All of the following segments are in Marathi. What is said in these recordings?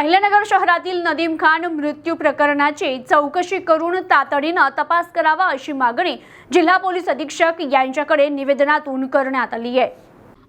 अहिल्यानगर शहरातील नदीम खान मृत्यू प्रकरणाची चौकशी करून तातडीनं तपास करावा अशी मागणी जिल्हा पोलीस अधीक्षक यांच्याकडे निवेदनातून करण्यात आली आहे.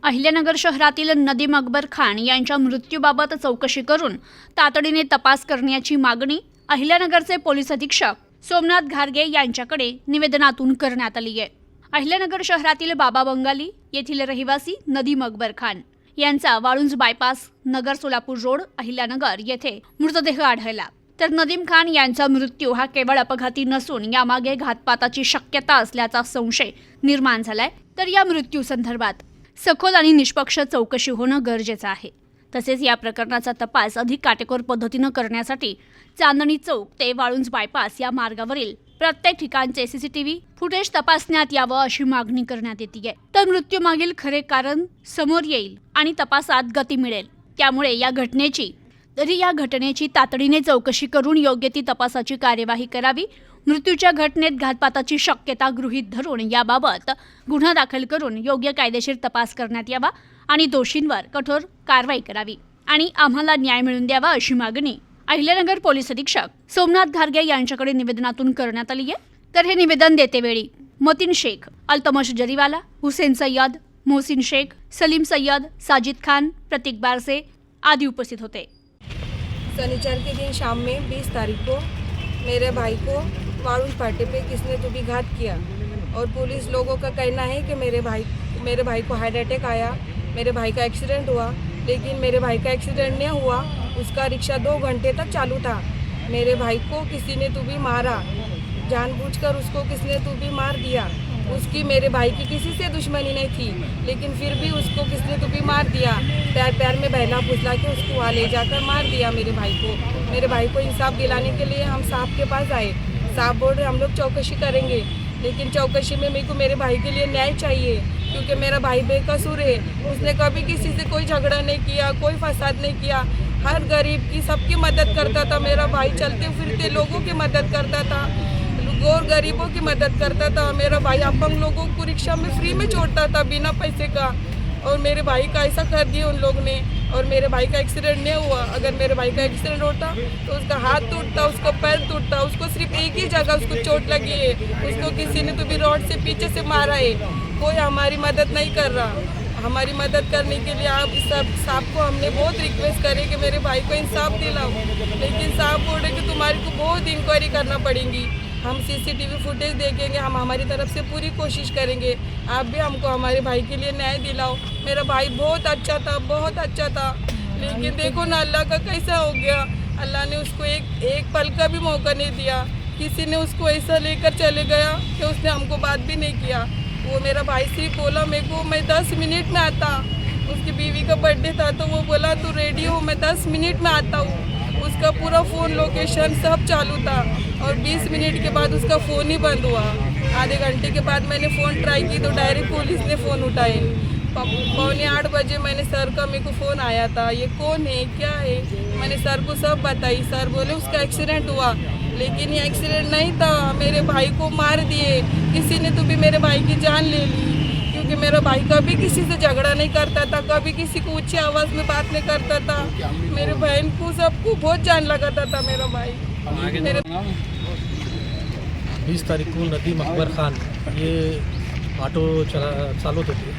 अहिल्यानगर शहरातील नदीम अकबर खान यांच्या मृत्यूबाबत चौकशी करून तातडीने तपास करण्याची मागणी अहिल्यानगरचे पोलीस अधीक्षक सोमनाथ घारगे यांच्याकडे निवेदनातून करण्यात आली आहे. अहिल्यानगर शहरातील बाबा बंगाली येथील रहिवासी नदीम अकबर खान. यांचा वाळुंज बायपास नगर सोलापूर रोड अहिल्यानगर येथे मृतदेह आढळला. तर नदीम खान यांचा मृत्यू हा केवळ अपघाती नसून यामागे घातपाताची शक्यता असल्याचा संशय निर्माण झालाय. तर या मृत्यू संदर्भात सखोल आणि निष्पक्ष चौकशी होणं गरजेचं आहे. तसेच या प्रकरणाचा तपास अधिक काटेकोर पद्धतीनं करण्यासाठी चांदणी चौक ते वाळुंज बायपास या मार्गावरील प्रत्येक ठिकाणचे सीसीटीव्ही फुटेज तपासण्यात यावं अशी मागणी करण्यात येते तर मृत्यूमागील खरे कारण समोर येईल आणि तपासात गती मिळेल. त्यामुळे या घटनेची तरी या घटनेची तातडीने चौकशी करून योग्य ती तपासाची कार्यवाही करावी मृत्यूच्या घटनेत घातपाताची शक्यता गृहीत धरून याबाबत गुन्हा दाखल करून योग्य कायदेशीर तपास करण्यात यावा आणि दोषींवर कठोर कारवाई करावी. आणि आम्हाला न्याय मिळवून द्यावा अशी मागणी अहिल्यानगर पोलीस अधीक्षक सोमनाथ घारगे यांच्याकडे निवेदनातून करण्यात आली आहे. तर हे निवेदन देतेवेळी मतीन शेख अल्तमश जरीवाला हुसेन सय्यद मोहसिन शेख सलीम सय्यद साजिद खान प्रतीक बारसे आदि उपस्थित होते. शनिचर के दिन शाम में 20 तारीख को मेरे भाई को वारुण पार्टी पे किसने तो भी घात किया और पुलिस लोगों का कहना है कि मेरे भाई मेरे भाई को हार्ट अटैक आया मेरे भाई का एक्सीडेंट हुआ लेकिन मेरे भाई का एक्सीडेंट नहीं हुआ। उसका रिक्शा दो घंटे तक चालू था। मेरे भाई को किसी ने तो भी मारा। जानबूझकर उसको किसने तो भी मार दिया। उसकी मेरे भाई की किसी से दुश्मनी नहीं थी, लेकिन फिर भी उसको किसने तो भी मार दिया? पैर पैर में बहला फुसला के उसको वहाँ ले जाकर मार दिया मेरे भाई को। मेरे भाई को इंसाफ दिलाने के लिए हम साहब के पास आए। साहब बोल रहे, हम लोग चौकशी करेंगे। लेकिन चौकशी में मेरे को मेरे भाई के लिए न्याय चाहिए। क्योंकि मेरा भाई बेकसूर है। उसने कभी किसी से कोई झगड़ा नहीं किया, कोई फसाद नहीं किया। हर गरीब की सबकी मदद करता था मेरा भाई। चलते फिरते लोगों की मदद करता था, और गरीबों की मदद करता था। मेरा भाई अपंग लोगों को रिक्शा में फ्री में छोड़ता था बिना पैसे का। और मेरे भाई का ऐसा कर दिया उन लोग ने। और मेरे भाई का एक्सीडेंट नहीं हुआ। अगर मेरे भाई का एक्सीडेंट होता तो उसका हाथ टूटता, उसका पैर टूटता, उसको सिर्फ़ एक ही जगह उसको चोट लगी है। उसको किसी ने तो भी रोड से पीछे से मारा है। कोई हमारी मदद नहीं कर रहा। हमारी मदद करने के लिए आप सब साहब को हमने बहुत रिक्वेस्ट करे कि मेरे भाई को इंसाफ दिलाओ। लेकिन साहब बोल रहे कि तुम्हारे को बहुत इंक्वायरी करना पड़ेगी। हम सीसीटीवी फुटेज देखेंगे, हम हमारी तरफ़ से पूरी कोशिश करेंगे। आप भी हमको, हमारे भाई के लिए न्याय दिलाओ। मेरा भाई बहुत अच्छा था, बहुत अच्छा था। लेकिन देखो ना, अल्लाह का कैसा हो गया। अल्लाह ने उसको एक एक पल का भी मौका नहीं दिया। किसी ने उसको ऐसा लेकर चले गया कि उसने हमको बात भी नहीं किया। वो मेरा भाई सिर्फ़ बोला, मेरे को, मैं दस मिनट में आता। उसकी बीवी का बर्थडे था तो वो बोला, तू रेडी हो? मैं दस मिनट में आता हूँ। उसका पूरा फ़ोन लोकेशन सब चालू था। और 20 मिनट के बाद उसका फ़ोन ही बंद हुआ। आधे घंटे के बाद मैंने फ़ोन ट्राई की तो डायरेक्ट पुलिस ने फ़ोन उठाए। पौने आठ बजे मैंने सर का मेरे को फ़ोन आया था। ये कौन है? क्या है? मैंने सर को सब बताई। सर बोले, उसका एक्सीडेंट हुआ। लेकिन ये एक्सीडेंट नहीं था। मेरे भाई को मार दिए। किसी ने तो भी मेरे भाई की जान ले ली। क्योंकि मेरा भाई कभी किसी से झगड़ा नहीं करता था कभी किसी को ऊंची आवाज़ में बात नहीं करता था। मेरे बहन को सबको बहुत जान लगाता था मेरा भाई। मेरे बीस तारीख को नदीम अकबर खान हे ऑटो चला चालवत होते.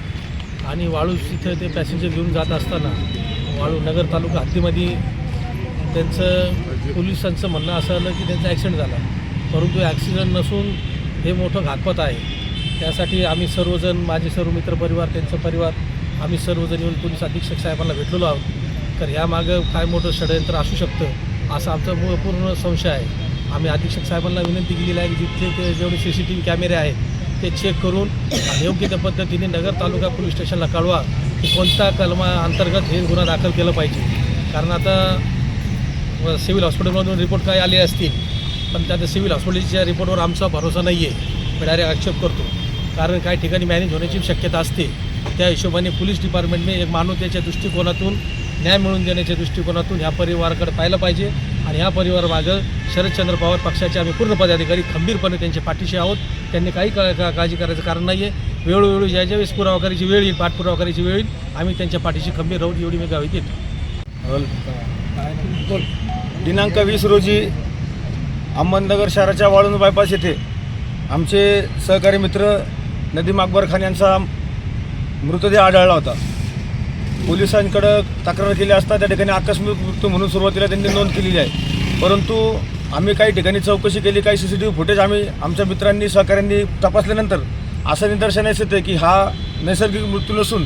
आणि वाळू इथं ते पॅसेंजर घेऊन जात असताना वाळू नगर तालुका हद्दीमध्ये त्यांचं पोलिसांचं म्हणणं असं आलं की त्यांचा ॲक्सिडेंट झाला. परंतु ॲक्सिडेंट नसून हे मोठं घातपत आहे. त्यासाठी आम्ही सर्वजण माझे सर्व मित्र परिवार त्यांचा परिवार आम्ही सर्वजण येऊन पोलीस अधीक्षक साहेबांना भेटलेलो आहोत. तर ह्यामागं काय मोठं षडयंत्र असू शकतं असा आमचा पूर्ण संशय आहे. आम्ही अधीक्षक साहेबांना विनंती केलेली आहे की जिथले ते जेवढे सी सी टी व्ही कॅमेरे आहेत ते चेक करून योग्य त्या पद्धतीने नगर तालुका पोलीस स्टेशनला कळवा की कोणता कलमा अंतर्गत हे गुन्हा दाखल केला पाहिजे. कारण आता सिव्हिल हॉस्पिटलमधून रिपोर्ट काय आले असतील पण त्या सिव्हिल हॉस्पिटलच्या रिपोर्टवर आमचा भरोसा नाही आहे मी डायरेक्ट आक्षेप करतो. कारण काही ठिकाणी मॅनेज होण्याची शक्यता असते. त्या हिशोबाने पोलीस डिपार्टमेंटने एक मानवतेच्या दृष्टिकोनातून न्याय मिळवून देण्याच्या दृष्टिकोनातून ह्या परिवाराकडे पाहिलं पाहिजे आणि ह्या परिवारामागं शरदचंद्र पवार पक्षाचे आम्ही पूर्ण पदाधिकारी खंबीरपणे त्यांच्या पाठीशी आहोत. त्यांनी काही का का- काळजी करायचं कारण नाही आहे वेळोवेळी ज्या ज्यावेळेस पुरावा करायची वेळ येईल पाठपुरावा करायची वेळ येईल आम्ही त्यांच्या पाठीशी खंबीर राहून एवढी मी गावी देतो. दिनांक वीस रोजी अहमदनगर शहराच्या वाळून बायपास येथे आमचे सहकारी मित्र नदीम अकबर खान यांचा मृतदेह आढळला होता. पोलिसांकडं तक्रार केली असता त्या ठिकाणी आकस्मिक मृत्यू म्हणून सुरुवातीला त्यांनी नोंद केलेली आहे. परंतु आम्ही काही ठिकाणी चौकशी केली काही C C T V footage आम्ही आमच्या मित्रांनी सहकाऱ्यांनी तपासल्यानंतर असं निदर्शनास येतं की हा नैसर्गिक मृत्यू नसून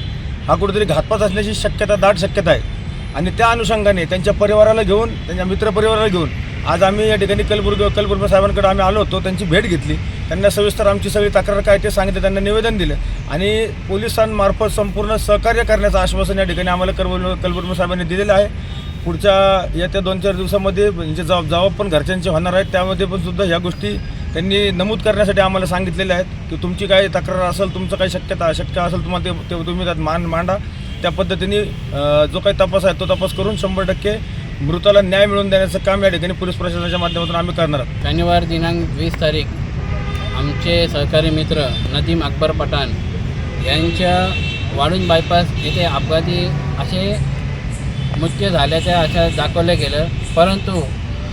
हा कुठेतरी घातपात असण्याची शक्यता दाट शक्यता आहे. आणि त्या अनुषंगाने त्यांच्या परिवाराला घेऊन त्यांच्या मित्रपरिवाराला घेऊन आज आम्ही या ठिकाणी कलबुर्ग कलबुर्ग साहेबांकडे आम्ही आलो होतो त्यांची भेट घेतली. त्यांना सविस्तर आमची सगळी तक्रार काय ते सांगितलं त्यांना निवेदन दिलं. आणि पोलिसांमार्फत संपूर्ण सहकार्य करण्याचं आश्वासन या ठिकाणी आम्हाला कलबुर्गी कलबुर्म साहेबांनी दिलेलं आहे. पुढच्या येत्या दोन चार दिवसामध्ये म्हणजे जबाब जबाब पण घरच्यांचे होणार आहेत. त्यामध्ये पण सुद्धा ह्या गोष्टी त्यांनी नमूद करण्यासाठी आम्हाला सांगितलेल्या आहेत की तुमची काही तक्रार असेल तुमचं काही शक्यता अशक्य असेल तुम्हाला ते तुम्ही त्यात मान मांडा. त्या पद्धतीने जो काही तपास आहे तो तपास करून शंभर टक्के मृताला न्याय मिळवून देण्याचं काम या ठिकाणी पोलीस प्रशासनाच्या माध्यमातून आम्ही करणार आहोत. शनिवार दिनांक वीस तारीख. आमचे सहकारी मित्र नदीम अकबर पठाण यांच्या वाळून बायपास येथे अपघाती असे मृत्यू झाल्याच्या अशा दाखवलं गेलं. परंतु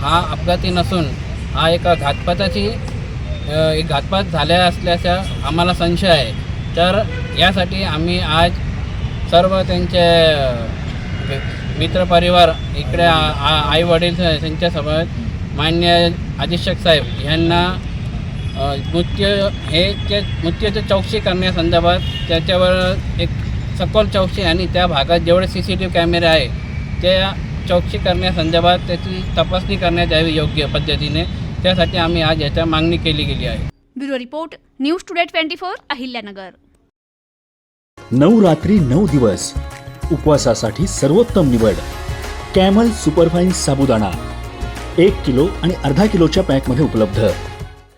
हा अपघाती नसून हा एका घातपाताची एक घातपात झाल्या असल्याचा आम्हाला संशय आहे. तर यासाठी आम्ही आज सर्व त्यांचे मित्रपरिवार इकडे आईवडील त्यांच्यासोबत मान्य अधीक्षक साहेब यांना अ, मृत्यू हे ते मृत्यूची चौकशी करण्यासंदर्भात त्याच्यावर एक सखोल चौकशी आणि त्या भागात जेवढे सी सी टी व्ही कॅमेरे आहे त्या चौकशी करण्यासंदर्भात त्याची तपासणी करण्यात यावी योग्य पद्धतीने. त्यासाठी आम्ही आज याच्या मागणी केली गेली आहे. Bureau report news today twenty four Ahilyanagar. नऊ रात्री नऊ दिवस. उपवासासाठी सर्वोत्तम निवड. कॅमल सुपरफाईन साबुदाणा. एक किलो आणि अर्धा किलोच्या पॅकमध्ये उपलब्ध.